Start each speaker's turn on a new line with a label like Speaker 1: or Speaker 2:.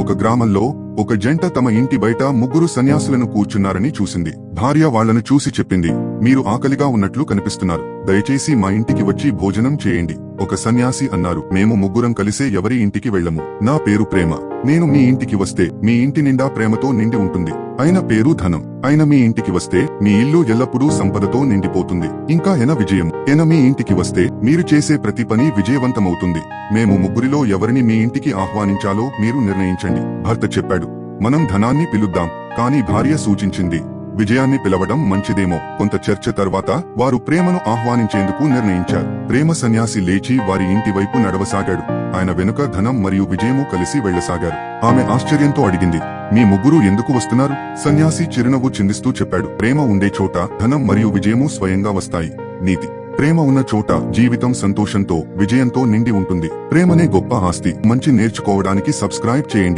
Speaker 1: ఒక గ్రామంలో ఒక జంట తమ ఇంటి బయట ముగ్గురు సన్యాసులను కూర్చున్నారని చూసింది. భార్య వాళ్ళను చూసి చెప్పింది మీరు ఆకలిగా ఉన్నట్లు కనిపిస్తున్నారు. దయచేసి మా ఇంటికి వచ్చి భోజనం చేయండి. ఒక సన్యాసి అన్నారు. మేము ముగ్గురం కలిసే ఎవరి ఇంటికి వెళ్ళము. నా పేరు ప్రేమ. నేను మీ ఇంటికి వస్తే మీ ఇంటి నిండా ప్రేమతో నిండి ఉంటుంది. ఆయన పేరు ధనం. ఆయన మీ ఇంటికి వస్తే మీ ఇల్లు ఎల్లప్పుడూ సంపదతో నిండిపోతుంది. ఇంకా ఎన విజయం? ఎన మీ ఇంటికి వస్తే మీరు చేసే ప్రతి పని విజయవంతమవుతుంది. మేము ముగ్గురిలో ఎవరిని మీ ఇంటికి ఆహ్వానించాలో మీరు నిర్ణయించండి. భర్త చెప్పాడు. మనం ధనాన్ని పిలుద్దాం. కానీ భార్య సూచించింది. విజయాన్ని పిలవడం మంచిదేమో. కొంత చర్చ తర్వాత వారు ప్రేమను ఆహ్వానించేందుకు నిర్ణయించారు. ప్రేమ సన్యాసి లేచి వారి ఇంటి వైపు నడవసాగాడు. ఆయన వెనుక ధనం మరియు విజయము కలిసి వెళ్ళసాగారు ఆమె ఆశ్చర్యంతో అడిగింది మీ ముగ్గురు ఎందుకు వస్తున్నారు? సన్యాసి చిరునవ్వు చిందిస్తూ చెప్పాడు ప్రేమ ఉండే చోట ధనం మరియు విజయము స్వయంగా వస్తాయి. నీతి. ప్రేమ ఉన్న చోట జీవితం సంతోషంతో విజయంతో నిండి ఉంటుంది. ప్రేమనే గొప్ప ఆస్తి. మంచి నేర్చుకోవడానికి సబ్స్క్రైబ్ చేయండి.